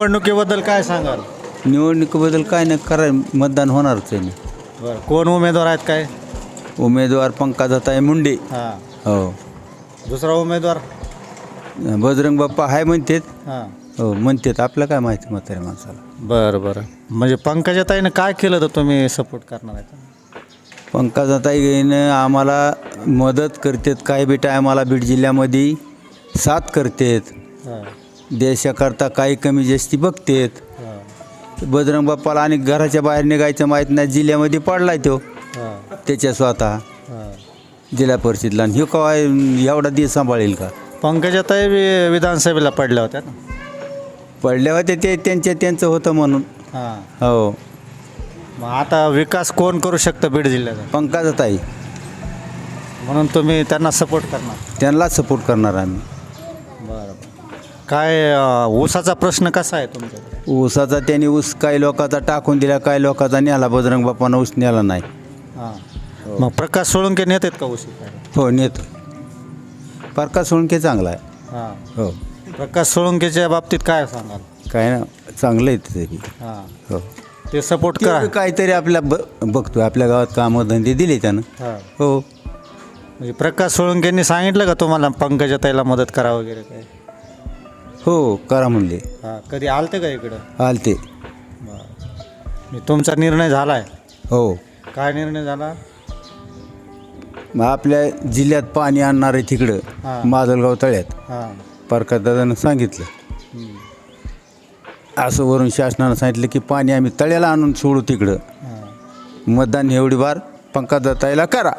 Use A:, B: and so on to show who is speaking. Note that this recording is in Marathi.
A: निवडणुकीबद्दल काय सांगाल?
B: निवडणुकीबद्दल काय नाही करा मतदान होणारच आहे ना
A: बरं कोण उमेदवार आहेत काय?
B: उमेदवार पंकजाताई मुंडे.
A: हां.
B: हो.
A: दुसरा उमेदवार?
B: बजरंग बाप्पा हाय म्हणतेत.
A: हां.
B: हो म्हणतेत. आपलं काय माहिती म्हाताऱ्या माणसाला.
A: बरं बरं. म्हणजे पंकजाताईनं काय केलं तर तुम्ही सपोर्ट करणार आहे?
B: पंकजाताईनं आम्हाला मदत करतेत. काही बी टायमाला बीड जिल्ह्यामध्ये साथ करतेत.
A: हां.
B: देशाकरता काही कमी जास्ती बघतेत. बजरंग बाप्पाला आणि घराच्या बाहेर निघायचं माहीत नाही जिल्ह्यामध्ये पडलाय तो. त्याच्या स्वतः.
A: हां.
B: जिल्हा परिषदला. आणि ह्यो काय एवढा दिवस सांभाळेल का?
A: पंकजाताई वि- विधानसभेला पडल्या होत्या ना?
B: पडल्या होते ते त्यांच्या त्यांचं होतं म्हणून.
A: हां.
B: हो.
A: मग आता विकास कोण करू शकतं बीड जिल्ह्याचा?
B: पंकजाताई.
A: म्हणून तुम्ही त्यांना सपोर्ट करणार.
B: त्यांनाच सपोर्ट करणार आम्ही.
A: बरं. काय अं, ऊसाचा प्रश्न कसा आहे तुमच्याकडे?
B: ऊसाचा त्यांनी ऊस काही लोकांचा टाकून दिला काही लोकांचा नेला बजरंग बाप्पानं ऊस नेला नाही.
A: हां. मग प्रकाश सोळुंके नेतात का ऊस इकडे?
B: हो नेतो. प्रकाश सोळंके चांगला आहे.
A: हां.
B: हो.
A: प्रकाश सोळुंकेच्या बाबतीत काय सांगाल?
B: काय ना चांगलं आहे ते.
A: हां.
B: हो.
A: ते सपोर्ट करा.
B: काहीतरी आपल्या ब बघतोय आपल्या गावात कामं धंदे दिले त्यानं.
A: हां.
B: हो.
A: म्हणजे प्रकाश सोळुंकेंनी सांगितलं का तुम्हाला पंकजाताईला मदत करा वगैरे काय
B: हो करा म्हणले.
A: हां कधी आलते का इकडं?
B: आलते.
A: बरं. तुमचा निर्णय झाला आहे
B: हो.
A: काय निर्णय झाला?
B: मग आपल्या जिल्ह्यात पाणी आणणार आहे
A: हां.
B: तिकडं माजलगाव तळ्यात.
A: हां.
B: परकादादानं सांगितलं.
A: हम्म.
B: असं वरून शासनानं सांगितलं की पाणी आम्ही तळ्याला आणून सोडू तिकडं.
A: हां.
B: मतदान एवढी बार पंकजाताईला करा.